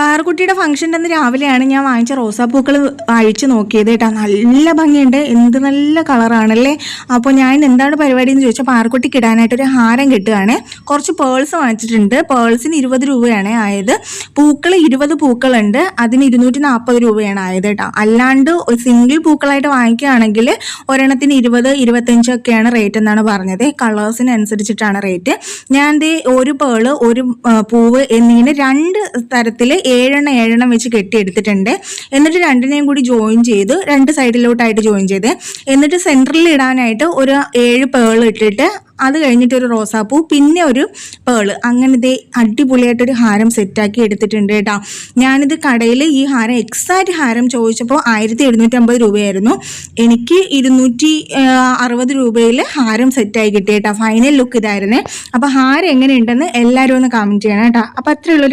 പാറക്കുട്ടിയുടെ function അന്ന് രാവിലെയാണ് ഞാൻ വാങ്ങിച്ച റോസാപ്പൂക്കൾ അഴിച്ചു നോക്കിയത് കേട്ടോ. നല്ല ഭംഗിയുണ്ട്. എന്ത് നല്ല കളറാണല്ലേ? അപ്പോൾ ഞാൻ എന്താണ് പരിപാടി എന്ന് ചോദിച്ചാൽ പാറക്കുട്ടിക്ക് ഇടാനായിട്ട് ഒരു ഹാരം കിട്ടുകയാണ്. കുറച്ച് പേൾസ് വാങ്ങിച്ചിട്ടുണ്ട്. പേൾസിന് ഇരുപത് രൂപയാണ് ആയത്. പൂക്കൾ ഇരുപത് പൂക്കളുണ്ട്. അതിന് ഇരുന്നൂറ്റി നാൽപ്പത് രൂപയാണ് ആയത് കേട്ടോ. അല്ലാണ്ട് സിംഗിൾ പൂക്കളായിട്ട് വാങ്ങിക്കുകയാണെങ്കിൽ ഒരെണ്ണത്തിന് ഇരുപത് ഇരുപത്തഞ്ചൊക്കെയാണ് റേറ്റ് എന്നാണ് പറഞ്ഞത്. കളേഴ്സിനനുസരിച്ചിട്ടാണ് റേറ്റ് ഞാൻ ഒരു പേൾ ഒരു പൂവ് എന്നിങ്ങനെ രണ്ട് തരത്തിൽ ഏഴെണ്ണം ഏഴെണ്ണം വെച്ച് കെട്ടിയെടുത്തിട്ടുണ്ട്. എന്നിട്ട് രണ്ടിനെയും കൂടി ജോയിൻ ചെയ്ത് രണ്ട് സൈഡിലോട്ടായിട്ട് ജോയിൻ ചെയ്ത് എന്നിട്ട് സെന്ററിൽ ഇടാനായിട്ട് ഒരു ഏഴ് പേൾ ഇട്ടിട്ട് അത് കഴിഞ്ഞിട്ട് ഒരു റോസാപ്പൂ പിന്നെ ഒരു പേൾ അങ്ങനെ ദേ അടിപൊളിയായിട്ടൊരു ഹാരം സെറ്റാക്കി എടുത്തിട്ടുണ്ട് കേട്ടോ. ഞാനിത് കടയിൽ ഈ ഹാരം എക്സാക്റ്റ് ഹാരം ചോദിച്ചപ്പോൾ ആയിരത്തി എഴുന്നൂറ്റമ്പത് രൂപയായിരുന്നു. എനിക്ക് ഇരുന്നൂറ്റി അറുപത് രൂപയിൽ ഹാരം സെറ്റായി കിട്ടി കേട്ടോ. ഫൈനൽ ലുക്ക് ഇതായിരുന്നേ. അപ്പോൾ ഹാരം എങ്ങനെയുണ്ടെന്ന് എല്ലാവരും ഒന്ന് കമന്റ് ചെയ്യണം കേട്ടോ. അപ്പോൾ അത്രയുള്ളൂ